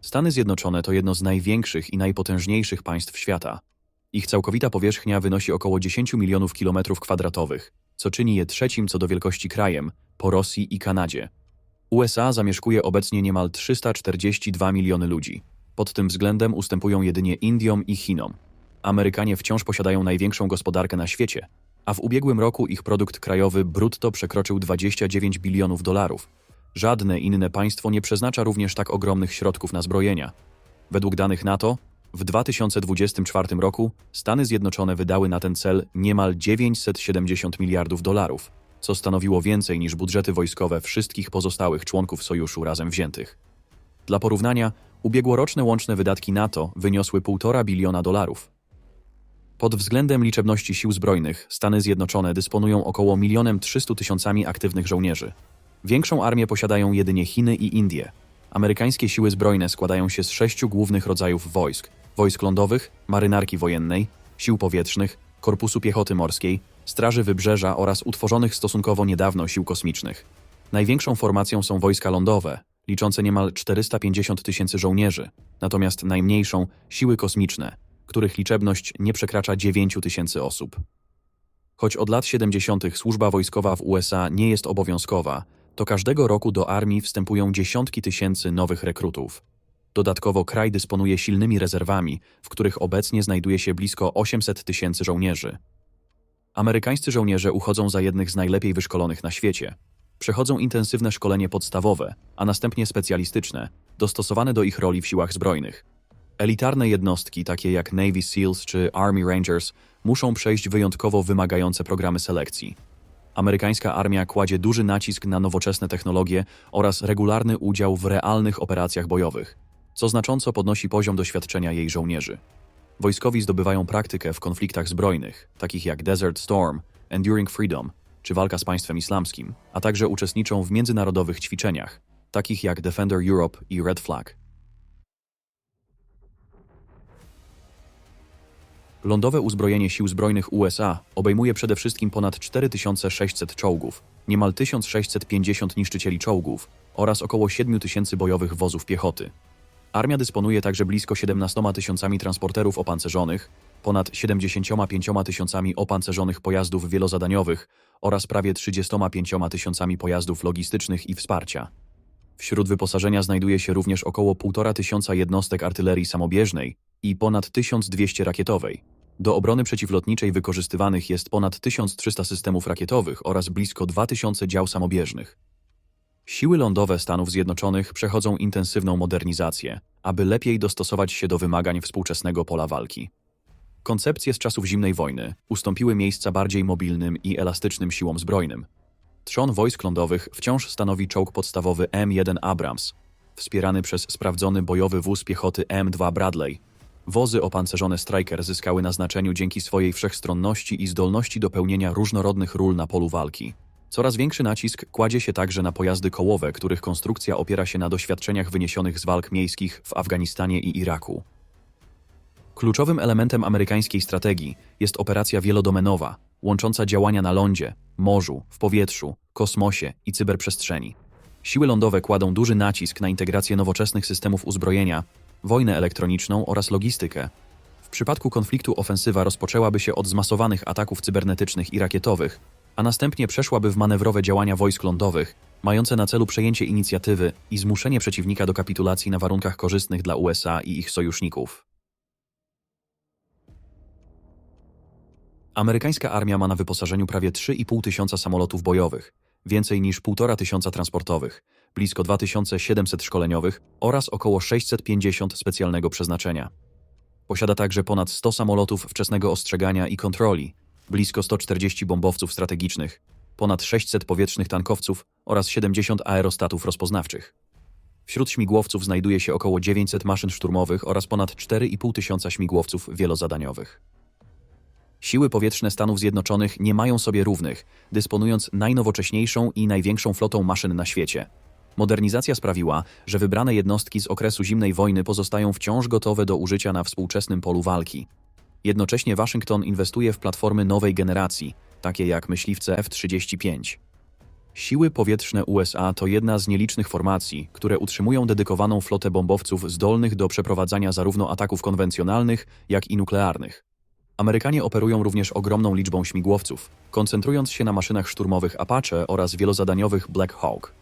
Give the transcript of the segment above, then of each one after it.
Stany Zjednoczone to jedno z największych i najpotężniejszych państw świata. Ich całkowita powierzchnia wynosi około 10 milionów kilometrów kwadratowych, co czyni je trzecim co do wielkości krajem po Rosji i Kanadzie. USA zamieszkuje obecnie niemal 342 miliony ludzi. Pod tym względem ustępują jedynie Indiom i Chinom. Amerykanie wciąż posiadają największą gospodarkę na świecie, a w ubiegłym roku ich produkt krajowy brutto przekroczył 29 bilionów dolarów. Żadne inne państwo nie przeznacza również tak ogromnych środków na zbrojenia. Według danych NATO, w 2024 roku Stany Zjednoczone wydały na ten cel niemal 970 miliardów dolarów, co stanowiło więcej niż budżety wojskowe wszystkich pozostałych członków sojuszu razem wziętych. Dla porównania, ubiegłoroczne łączne wydatki NATO wyniosły 1,5 biliona dolarów. Pod względem liczebności sił zbrojnych Stany Zjednoczone dysponują około 1 300 tysiącami aktywnych żołnierzy. Większą armię posiadają jedynie Chiny i Indie. Amerykańskie siły zbrojne składają się z sześciu głównych rodzajów wojsk: wojsk lądowych, marynarki wojennej, sił powietrznych, korpusu piechoty morskiej, straży wybrzeża oraz utworzonych stosunkowo niedawno sił kosmicznych. Największą formacją są wojska lądowe, liczące niemal 450 tysięcy żołnierzy, natomiast najmniejszą siły kosmiczne, których liczebność nie przekracza 9 tysięcy osób. Choć od lat 70. służba wojskowa w USA nie jest obowiązkowa, to każdego roku do armii wstępują dziesiątki tysięcy nowych rekrutów. Dodatkowo kraj dysponuje silnymi rezerwami, w których obecnie znajduje się blisko 800 tysięcy żołnierzy. Amerykańscy żołnierze uchodzą za jednych z najlepiej wyszkolonych na świecie. Przechodzą intensywne szkolenie podstawowe, a następnie specjalistyczne, dostosowane do ich roli w siłach zbrojnych. Elitarne jednostki, takie jak Navy SEALs czy Army Rangers, muszą przejść wyjątkowo wymagające programy selekcji. Amerykańska armia kładzie duży nacisk na nowoczesne technologie oraz regularny udział w realnych operacjach bojowych, co znacząco podnosi poziom doświadczenia jej żołnierzy. Wojskowi zdobywają praktykę w konfliktach zbrojnych, takich jak Desert Storm, Enduring Freedom czy walka z państwem islamskim, a także uczestniczą w międzynarodowych ćwiczeniach, takich jak Defender Europe i Red Flag. Lądowe uzbrojenie sił zbrojnych USA obejmuje przede wszystkim ponad 4600 czołgów, niemal 1650 niszczycieli czołgów oraz około 7000 bojowych wozów piechoty. Armia dysponuje także blisko 17 tysiącami transporterów opancerzonych, ponad 75 tysiącami opancerzonych pojazdów wielozadaniowych oraz prawie 35 tysiącami pojazdów logistycznych i wsparcia. Wśród wyposażenia znajduje się również około 1,5 tysiąca jednostek artylerii samobieżnej i ponad 1200 rakietowej. Do obrony przeciwlotniczej wykorzystywanych jest ponad 1300 systemów rakietowych oraz blisko 2000 dział samobieżnych. Siły lądowe Stanów Zjednoczonych przechodzą intensywną modernizację, aby lepiej dostosować się do wymagań współczesnego pola walki. Koncepcje z czasów zimnej wojny ustąpiły miejsca bardziej mobilnym i elastycznym siłom zbrojnym. Trzon wojsk lądowych wciąż stanowi czołg podstawowy M1 Abrams, wspierany przez sprawdzony bojowy wóz piechoty M2 Bradley. Wozy opancerzone Striker zyskały na znaczeniu dzięki swojej wszechstronności i zdolności do pełnienia różnorodnych ról na polu walki. Coraz większy nacisk kładzie się także na pojazdy kołowe, których konstrukcja opiera się na doświadczeniach wyniesionych z walk miejskich w Afganistanie i Iraku. Kluczowym elementem amerykańskiej strategii jest operacja wielodomenowa, łącząca działania na lądzie, morzu, w powietrzu, kosmosie i cyberprzestrzeni. Siły lądowe kładą duży nacisk na integrację nowoczesnych systemów uzbrojenia, wojnę elektroniczną oraz logistykę. W przypadku konfliktu ofensywa rozpoczęłaby się od zmasowanych ataków cybernetycznych i rakietowych, a następnie przeszłaby w manewrowe działania wojsk lądowych, mające na celu przejęcie inicjatywy i zmuszenie przeciwnika do kapitulacji na warunkach korzystnych dla USA i ich sojuszników. Amerykańska armia ma na wyposażeniu prawie 3,5 tysiąca samolotów bojowych, więcej niż 1,5 tysiąca transportowych, blisko 2700 szkoleniowych oraz około 650 specjalnego przeznaczenia. Posiada także ponad 100 samolotów wczesnego ostrzegania i kontroli, blisko 140 bombowców strategicznych, ponad 600 powietrznych tankowców oraz 70 aerostatów rozpoznawczych. Wśród śmigłowców znajduje się około 900 maszyn szturmowych oraz ponad 4,5 tysiąca śmigłowców wielozadaniowych. Siły powietrzne Stanów Zjednoczonych nie mają sobie równych, dysponując najnowocześniejszą i największą flotą maszyn na świecie. Modernizacja sprawiła, że wybrane jednostki z okresu zimnej wojny pozostają wciąż gotowe do użycia na współczesnym polu walki. Jednocześnie Waszyngton inwestuje w platformy nowej generacji, takie jak myśliwce F-35. Siły powietrzne USA to jedna z nielicznych formacji, które utrzymują dedykowaną flotę bombowców zdolnych do przeprowadzania zarówno ataków konwencjonalnych, jak i nuklearnych. Amerykanie operują również ogromną liczbą śmigłowców, koncentrując się na maszynach szturmowych Apache oraz wielozadaniowych Black Hawk.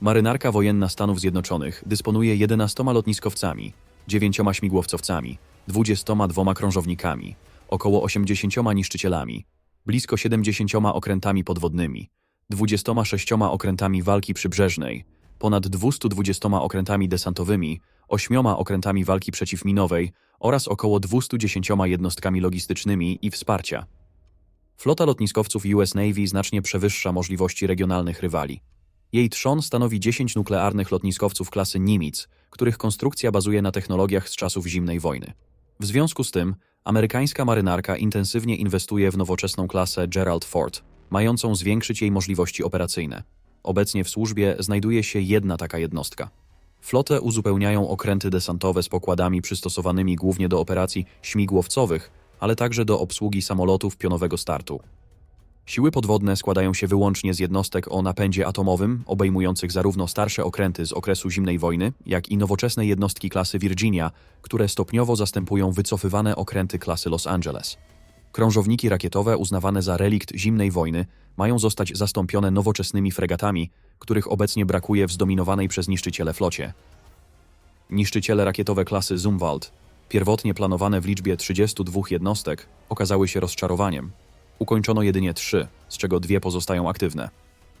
Marynarka wojenna Stanów Zjednoczonych dysponuje 11 lotniskowcami, 9 śmigłowcowcami, 22 krążownikami, około 80 niszczycielami, blisko 70 okrętami podwodnymi, 26 okrętami walki przybrzeżnej, ponad 220 okrętami desantowymi, 8 okrętami walki przeciwminowej oraz około 210 jednostkami logistycznymi i wsparcia. Flota lotniskowców US Navy znacznie przewyższa możliwości regionalnych rywali. Jej trzon stanowi 10 nuklearnych lotniskowców klasy Nimitz, których konstrukcja bazuje na technologiach z czasów zimnej wojny. W związku z tym, amerykańska marynarka intensywnie inwestuje w nowoczesną klasę Gerald Ford, mającą zwiększyć jej możliwości operacyjne. Obecnie w służbie znajduje się jedna taka jednostka. Flotę uzupełniają okręty desantowe z pokładami przystosowanymi głównie do operacji śmigłowcowych, ale także do obsługi samolotów pionowego startu. Siły podwodne składają się wyłącznie z jednostek o napędzie atomowym, obejmujących zarówno starsze okręty z okresu zimnej wojny, jak i nowoczesne jednostki klasy Virginia, które stopniowo zastępują wycofywane okręty klasy Los Angeles. Krążowniki rakietowe uznawane za relikt zimnej wojny mają zostać zastąpione nowoczesnymi fregatami, których obecnie brakuje w zdominowanej przez niszczyciele flocie. Niszczyciele rakietowe klasy Zumwalt, pierwotnie planowane w liczbie 32 jednostek, okazały się rozczarowaniem. Ukończono jedynie trzy, z czego dwie pozostają aktywne.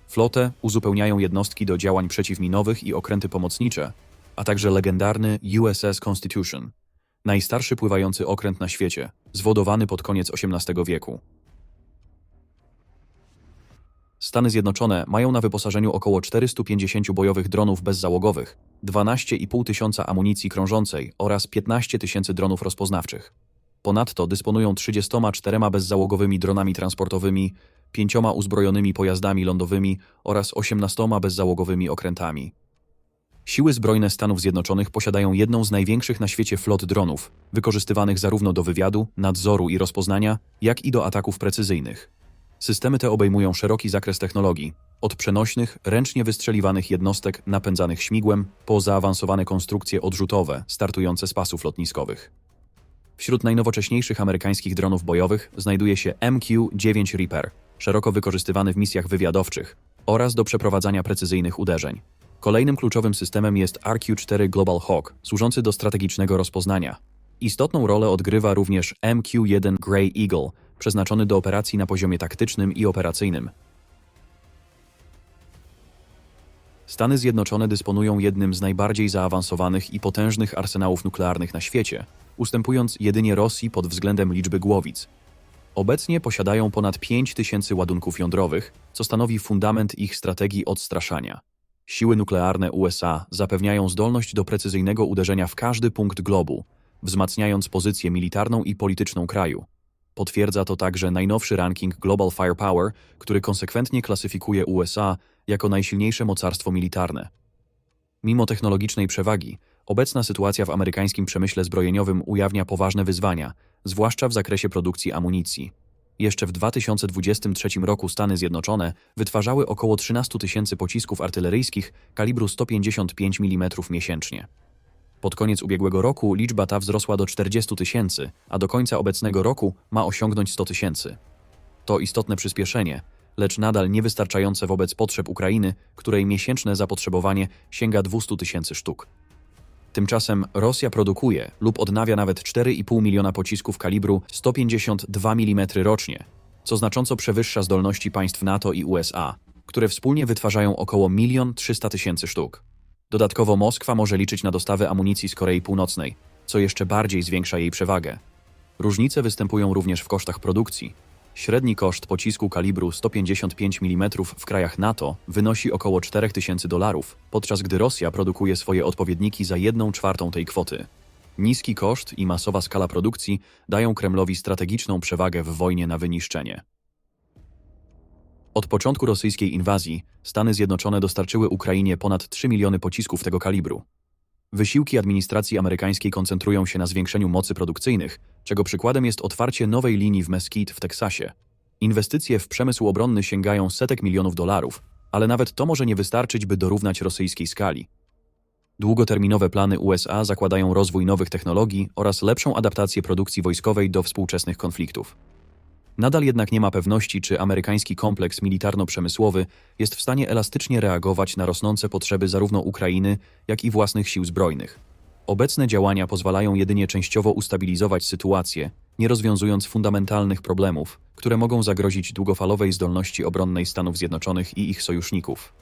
Flotę uzupełniają jednostki do działań przeciwminowych i okręty pomocnicze, a także legendarny USS Constitution, najstarszy pływający okręt na świecie, zwodowany pod koniec XVIII wieku. Stany Zjednoczone mają na wyposażeniu około 450 bojowych dronów bezzałogowych, 12,5 tysiąca amunicji krążącej oraz 15 tysięcy dronów rozpoznawczych. Ponadto dysponują 34 bezzałogowymi dronami transportowymi, 5 uzbrojonymi pojazdami lądowymi oraz 18 bezzałogowymi okrętami. Siły zbrojne Stanów Zjednoczonych posiadają jedną z największych na świecie flot dronów, wykorzystywanych zarówno do wywiadu, nadzoru i rozpoznania, jak i do ataków precyzyjnych. Systemy te obejmują szeroki zakres technologii, od przenośnych, ręcznie wystrzeliwanych jednostek napędzanych śmigłem, po zaawansowane konstrukcje odrzutowe startujące z pasów lotniskowych. Wśród najnowocześniejszych amerykańskich dronów bojowych znajduje się MQ-9 Reaper, szeroko wykorzystywany w misjach wywiadowczych oraz do przeprowadzania precyzyjnych uderzeń. Kolejnym kluczowym systemem jest RQ-4 Global Hawk, służący do strategicznego rozpoznania. Istotną rolę odgrywa również MQ-1 Grey Eagle, przeznaczony do operacji na poziomie taktycznym i operacyjnym. Stany Zjednoczone dysponują jednym z najbardziej zaawansowanych i potężnych arsenałów nuklearnych na świecie, ustępując jedynie Rosji pod względem liczby głowic. Obecnie posiadają ponad 5 tysięcy ładunków jądrowych, co stanowi fundament ich strategii odstraszania. Siły nuklearne USA zapewniają zdolność do precyzyjnego uderzenia w każdy punkt globu, wzmacniając pozycję militarną i polityczną kraju. Potwierdza to także najnowszy ranking Global Firepower, który konsekwentnie klasyfikuje USA jako najsilniejsze mocarstwo militarne. Mimo technologicznej przewagi, obecna sytuacja w amerykańskim przemyśle zbrojeniowym ujawnia poważne wyzwania, zwłaszcza w zakresie produkcji amunicji. Jeszcze w 2023 roku Stany Zjednoczone wytwarzały około 13 tysięcy pocisków artyleryjskich kalibru 155 mm miesięcznie. Pod koniec ubiegłego roku liczba ta wzrosła do 40 tysięcy, a do końca obecnego roku ma osiągnąć 100 tysięcy. To istotne przyspieszenie, lecz nadal niewystarczające wobec potrzeb Ukrainy, której miesięczne zapotrzebowanie sięga 200 tysięcy sztuk. Tymczasem Rosja produkuje lub odnawia nawet 4,5 miliona pocisków kalibru 152 mm rocznie, co znacząco przewyższa zdolności państw NATO i USA, które wspólnie wytwarzają około 1 300 tysięcy sztuk. Dodatkowo Moskwa może liczyć na dostawy amunicji z Korei Północnej, co jeszcze bardziej zwiększa jej przewagę. Różnice występują również w kosztach produkcji. Średni koszt pocisku kalibru 155 mm w krajach NATO wynosi około 4000 dolarów, podczas gdy Rosja produkuje swoje odpowiedniki za 1 czwartą tej kwoty. Niski koszt i masowa skala produkcji dają Kremlowi strategiczną przewagę w wojnie na wyniszczenie. Od początku rosyjskiej inwazji Stany Zjednoczone dostarczyły Ukrainie ponad 3 miliony pocisków tego kalibru. Wysiłki administracji amerykańskiej koncentrują się na zwiększeniu mocy produkcyjnych, czego przykładem jest otwarcie nowej linii w Mesquite w Teksasie. Inwestycje w przemysł obronny sięgają setek milionów dolarów, ale nawet to może nie wystarczyć, by dorównać rosyjskiej skali. Długoterminowe plany USA zakładają rozwój nowych technologii oraz lepszą adaptację produkcji wojskowej do współczesnych konfliktów. Nadal jednak nie ma pewności, czy amerykański kompleks militarno-przemysłowy jest w stanie elastycznie reagować na rosnące potrzeby zarówno Ukrainy, jak i własnych sił zbrojnych. Obecne działania pozwalają jedynie częściowo ustabilizować sytuację, nie rozwiązując fundamentalnych problemów, które mogą zagrozić długofalowej zdolności obronnej Stanów Zjednoczonych i ich sojuszników.